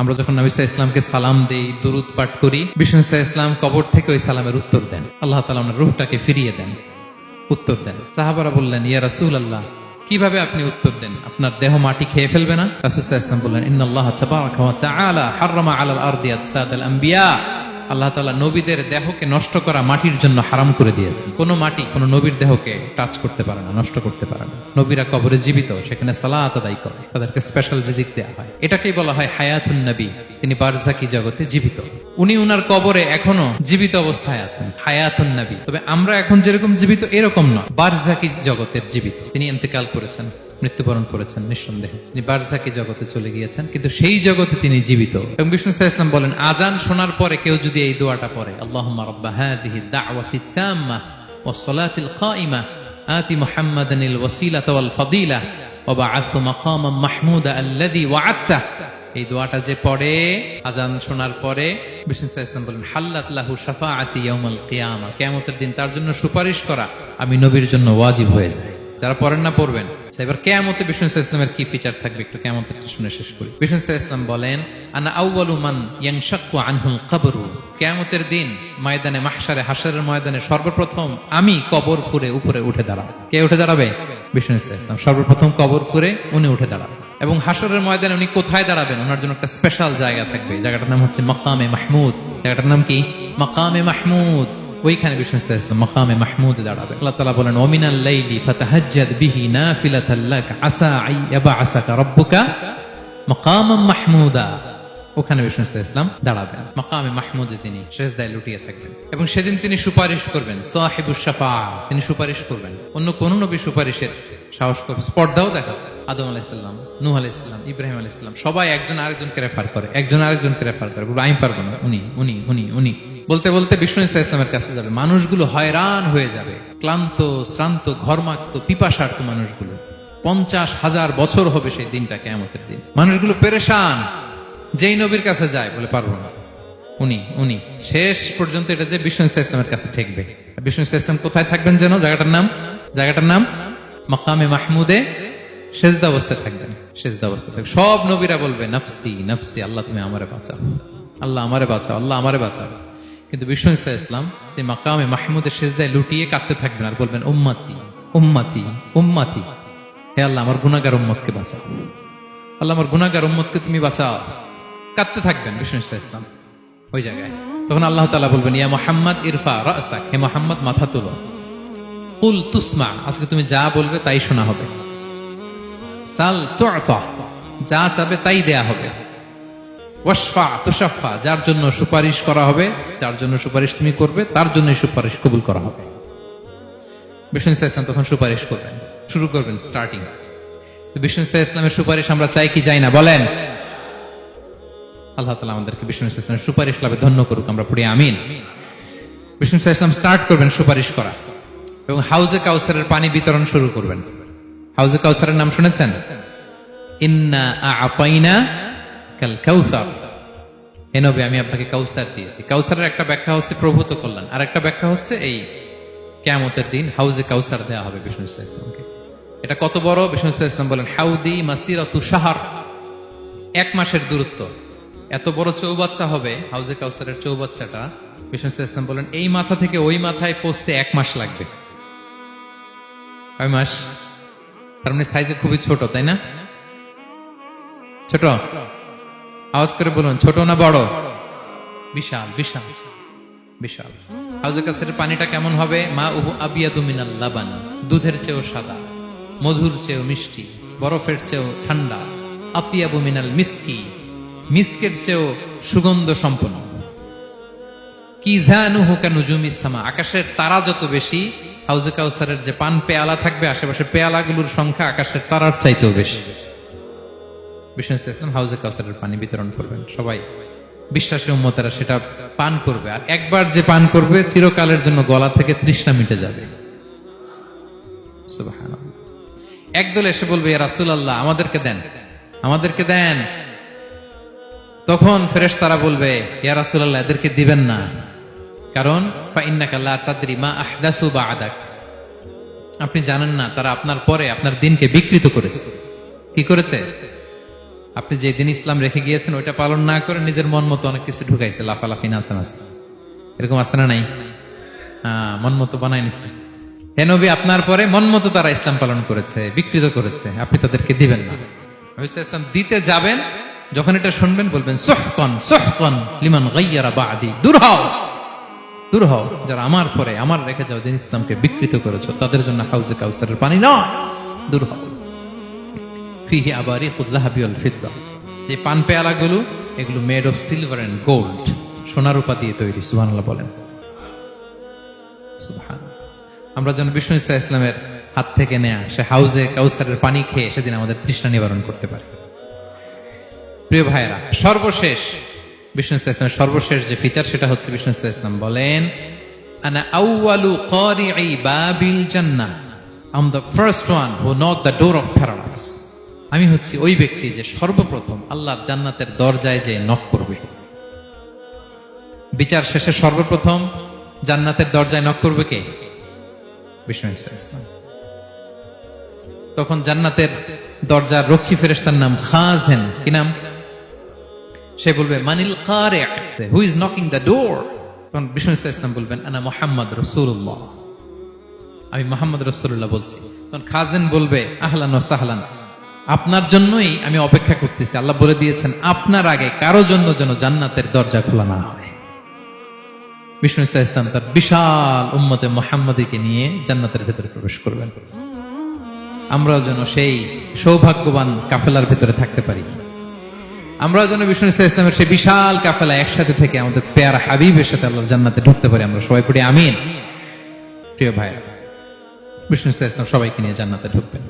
আমরা যখন নবী সাহা ইসলামকে সালাম দিই, দরুদ পাঠ করি, বিষ্ণু সাহা ইসলাম কবর থেকে ওই সালামের উত্তর দেন। আল্লাহ তালা ওনার রুহটাকে ফিরিয়ে দেন, উত্তর দেন। সাহাবারা বললেন, ইয়া রাসুল আল্লাহ কীভাবে আপনি উত্তর দেন? আপনার দেহ মাটি খেয়ে ফেলবে না? রাসুল ইসলাম বললেন, ইন্নাল্লাহ তাবারাকা ওয়া তাআলা আল্লাহ তাআলা নবীদের দেহকে নষ্ট করা মাটির জন্য হারাম করে দিয়েছেন। কোনো মাটি, কোনো নবীর দেহকে টাচ করতে পারে না, নষ্ট করতে পারে না। নবীরা কবরে জীবিত, সেখানে সালাত আদায় করে, তাদেরকে স্পেশাল রিজিক দেওয়া হয়। এটাকেই বলা হয় হায়াতুন নবী, তিনি বারজাকি জগতে জীবিত। উনি উনার কবরে এখনও জীবিত অবস্থায় আছেন, হায়াতুন নবী। তবে আমরা এখন যেরকম জীবিত, এরকম নয়। বারজাকি জগতের জীবিত। তিনি ইন্তেকাল করেছেন। মৃত্যুবরণ করেছেন নিঃসন্দেহে। তিনি বারজাকি জগতে চলে গিয়েছেন, কিন্তু সেই জগতে তিনি জীবিত। এবং বিষ্ণু ইসলাম বলেন আজান শোনার পরে কেউ যদি এই দোয়াটা পড়ে, আল্লাহুম্মা রাব্বা হাযিহি দাওয়াতি তাম্মা ওয়াস সালাতিল কাইমা আতি মুহাম্মাদানিল ওয়াসিলাতা ওয়াল ফাদিলা বা'আথহু মাকামান মাহমুদা আল্লাযী ওয়া'আদতা এই দোয়াটা যে পড়ে আজান শোনার পরে বিষ্ণু ইসলাম বলেন, হাল্লাত লাহু শাফাআতি ইয়াউমাল কিয়ামা। কিয়ামতের দিন তার জন্য সুপারিশ করা, আমি নবীর জন্য ওয়াজিব হয়ে যায় যারা পড়েন না, পড়বেন। এবার কেয়ামতে বিষ্ণু ইসলামের কি ফিচার থাকবে একটু কেয়ামতে শুনে শেষ করি। বিষ্ণু ইসলাম বলেন, আনা আউয়ালু মান ইয়ানশাক্কু আনহুল কবরু। কেয়ামতের দিন ময়দানে, মাহশারে, হাশরের ময়দানে সর্বপ্রথম আমি কবর ফুরে উপরে উঠে দাঁড়াবো। কে উঠে দাঁড়াবে? বিষ্ণু ইসলাম সর্বপ্রথম কবর ফুরে উনি উঠে দাঁড়াবেন। এবং হাসরের ময়দানে উনি কোথায় দাঁড়াবেন? ওনার জন্য একটা স্পেশাল জায়গা থাকবে। জায়গাটার নাম হচ্ছে মাকামে মাহমুদ। জায়গাটার নাম কি? মাকামে মাহমুদ। ওইখানে সাল্লাল্লাহু আলাইহি ইসলাম মাকামে মাহমুদ দাঁড়াবে। আল্লাহ তাআলা বলেন, ওমিনাল লাইলি ফাতাহাজ্জাদ বিহি নাফিলাতাল লাক, আসা আই ইয়াবআসাকা রাব্বুকা মাকামাম মাহমুদা। ওখানে বিষ্ণু আলাইহি ইসলাম দাঁড়াবেন। মাকামে মাহমুদে তিনি সেজদায় লুটিয়ে থাকবেন। এবং সেদিন তিনি সুপারিশ করবেন সাহিবুস শাফা, তিনি সুপারিশ করবেন। অন্য কোন নবী সুপারিশের সাহস করবে স্পর্ধাও দেখা আদম আলাইসাল্লাম নূহ আলাইসাল্লাম ইব্রাহিম আলাইসাল্লাম সবাই একজন আরেকজনকে রেফার করে, একজন আরেকজনকে রেফার করে। আমি পারব না। উনি উনি উনি উনি। বলতে বলতে বিষ্ণু ইসা ইসলামের কাছে যাবে। মানুষগুলো হয়রান হয়ে যাবে। ক্লান্ত, শ্রান্ত, ঘর্মাক্ত পিপাসার্থ মানুষগুলো। পঞ্চাশ হাজার বছর হবে সেই দিনটা কেমতের দিন। মানুষগুলো পেরেশান। যেই নবীর কাছে যায়, বলে পারব না। উনি উনি। শেষ পর্যন্ত এটা যে বিষ্ণু ইসা ইসলামের কাছে ঠেকবে। বিষ্ণু ইসা ইসলাম কোথায় থাকবেন যেন? জায়গাটার নাম? জায়গাটার নাম? মাকামে মাহমুদে সেজদা অবস্থায় থাকবেন। সেজদা অবস্থায় থাকবে সব নবীরা বলবে, নফসি নফসি, আল্লাহ তুমি আমারে বাঁচাও। আল্লাহ আমারে বাঁচাও, আল্লাহ আমারে বাঁচাও। কিন্তু বিষ্ণু ইসা ইসলাম সেই মাকামে মাহমুদের সেজদায় লুটিয়ে কাঁদতে থাকবেন আর বলবেন, উম্মাতি উম্মাতি উম্মাতি, হে আল্লাহ, আমার গুনাগার উম্মতকে বাঁচাও। আল্লাহ, আমার গুনাগার উম্মতকে তুমি বাঁচাও। কাঁদতে থাকবেন বিষ্ণু ইসা ইসলাম ওই জায়গায়। তখন আল্লাহ তাআলা বলবেন, ইয়া মোহাম্মদ, ইরফা রাসাক হে মোহাম্মদ, মাথা তুলো। কুল তুসমা, আজকে তুমি যা বলবে তাই শোনা হবে। সাল তুআতা, যা চাবে তাই দেয়া হবে। ওয়াসফা তুশাফা যার জন্য সুপারিশ করা হবে, যার জন্য সুপারিশ তুমি করবে, তার জন্য সুপারিশ কবুল করা হবে। বিষ্ণু ইসা ইসলাম তখন সুপারিশ করবেন। শুরু করবেন স্টার্টিং বিষ্ণু ইসা ইসলামের সুপারিশ আমরা চাই কি চাই না, বলেন। আল্লাহ তালা আমাদেরকে বিষ্ণু ইসা ইসলামের সুপারিশ লাভে ধন্য করুক, আমরা পড়ি আমিন। বিষ্ণু ইসা ইসলাম স্টার্ট করবেন সুপারিশ করা। এবং হাউজে কাউসারের পানি বিতরণ শুরু করবেন। হাউজে কাউসারের নাম শুনেছেন? ইন্না আপাইনা কাউসার। আমি আপনাকে কাউসার দিয়েছি। কাউসারের একটা ব্যাখ্যা হচ্ছে প্রভূত কল্যাণ। আর একটা ব্যাখ্যা হচ্ছে এই দিন হাউজে কাউসার দেওয়া হবে বিষ্ণু ইসলামকে। এটা কত বড়? বিষ্ণু ইসলাম বলেন, হাউদি মাসিরাতু সাহার এক মাসের দূরত্ব। এত বড় চৌবাচ্চা হবে হাউজে কাউসারের চৌবাচ্চাটা। বিষ্ণু ইসা ইসলাম বলেন, এই মাথা থেকে ওই মাথায় পৌঁছতে এক মাস লাগবে। কয় মাস? তার মানে সাইজে খুবই ছোট, তাই না? ছোট? আওয়াজ করে বলুন, ছোট না বড়? বিশাল বিশাল বিশাল। হাউজে কাছের পানিটা কেমন হবে? মা উহু আবিয়াদু মিনাল লাবান, দুধের চেয়েও সাদা, মধুর চেয়েও মিষ্টি, বরফের চেয়েও ঠান্ডা আপিয়াবু মিনাল মিসকি, মিসকের চেয়েও সুগন্ধ সম্পন্ন। কি জানুহু কানুজুমি সামা, আকাশের তারা যত বেশি, হাউজে কাউসারের যে পান পেয়ালা থাকবে আশেপাশে পেয়ালাগুলোর সংখ্যা আকাশের তারার চাইতেও বেশি। বিষ্ণু ইসলাম হাউজে কাউসারের পানি বিতরণ করবেন, সবাই। বিশ্বাসী উম্মতেরা সেটা পান করবে। আর একবার যে পান করবে, চিরকালের জন্য গলা থেকে তৃষ্ণা মিটে যাবে। একদল এসে বলবে রাসুল আল্লাহ আমাদেরকে দেন আমাদেরকে দেন। তখন ফেরেশ তারা বলবে, ইয়া রাসূলুল্লাহ, এদেরকে দিবেন না। কারণ আপনি জানেন না, তারা আপনার পরে আপনার দিনকে বিকৃত করেছে। কি করেছে? আপনি যে দিন ইসলাম রেখে গিয়েছেন, ওইটা পালন না করে নিজের মন মতো অনেক কিছু ঢুকাইছে, লাফালাফি, নাচানাচি। এরকম আছে না নাই? হ্যাঁ মন মতো বানাই নিছে। হে নবী, আপনার পরে মন মতো তারা ইসলাম পালন করেছে, বিকৃত করেছে, আপনি তাদেরকে দিবেন না। ইসলাম দিতে যাবেন, যখন এটা শুনবেন বলবেন সোহকন সোহকন লিমান গাইয়ারা বাদি, দূর হও দূর হও। যারা আমার পরে, আমার রেখে যাও দিন ইসলামকে বিকৃত করেছ, তাদের জন্য হাউজে কাউসারের পানি নয়, দূর হও। ফিহি আবারি খুদ্দাহাবি অল ফিদ্দা। যে পান পেয়ালাগুলো, এগুলো made of silver and gold সোনার উপা দিয়ে তৈরি, সুবহানাল্লাহ বলেন। আমরা যেন বিষ্ণু ইসা ইসলামের হাত থেকে নেয়া, সে হাউজে কাউসারের পানি খেয়ে সেদিন আমাদের তৃষ্ণা নিবারণ করতে পারে। প্রিয় ভাইয়েরা, সর্বশেষ, বিষ্ণু ইসা ইসলামের সর্বশেষ যে ফিচার সেটা হচ্ছে বিষ্ণু ইসা ইসলাম বলেন, আনা আউয়ালু কারিই বাবিল জান্নাহ। I'm the first one who knock the door of paradise আমি হচ্ছি ওই ব্যক্তি যে সর্বপ্রথম আল্লাহর জান্নাতের দরজায় যে নক করবে। বিচার শেষে সর্বপ্রথম জান্নাতের দরজায় নক করবে কে? বিষ্ণু তখন জান্নাতের দরজার রক্ষী ফেরেশতার নাম খাজেন। কি নাম? সে বলবে, মানিল কারে who is knocking the door তখন বিষ্ণু ইসা ইসলাম বলবেন, আনা মোহাম্মদ রসুল্লাহ আমি মোহাম্মদ রসুল্লাহ বলছি। তখন খাজেন বলবে, আহলান সাহলান। আপনার জন্যই আমি অপেক্ষা করতেছি। আল্লাহ বলে দিয়েছেন, আপনার আগে কারও জন্য যেন জান্নাতের দরজা খোলা না হয়। বিষ্ণু ইসা ইসলাম তার বিশাল উম্মতে মোহাম্মদীকে নিয়ে জান্নাতের ভেতরে প্রবেশ করবেন। আমরাও যেন সেই সৌভাগ্যবান কাফেলার ভেতরে থাকতে পারি। আমরাও যেন বিষ্ণু ইসা ইসলামের সেই বিশাল কাফেলা একসাথে থেকে আমাদের পেয়ার হাবিবের সাথে আল্লাহর জান্নাতে ঢুকতে পারি। আমরা সবাই পড়ি আমিন। প্রিয় ভাই বিষ্ণু ইসা ইসলাম সবাইকে নিয়ে জান্নাতে ঢুকবেন।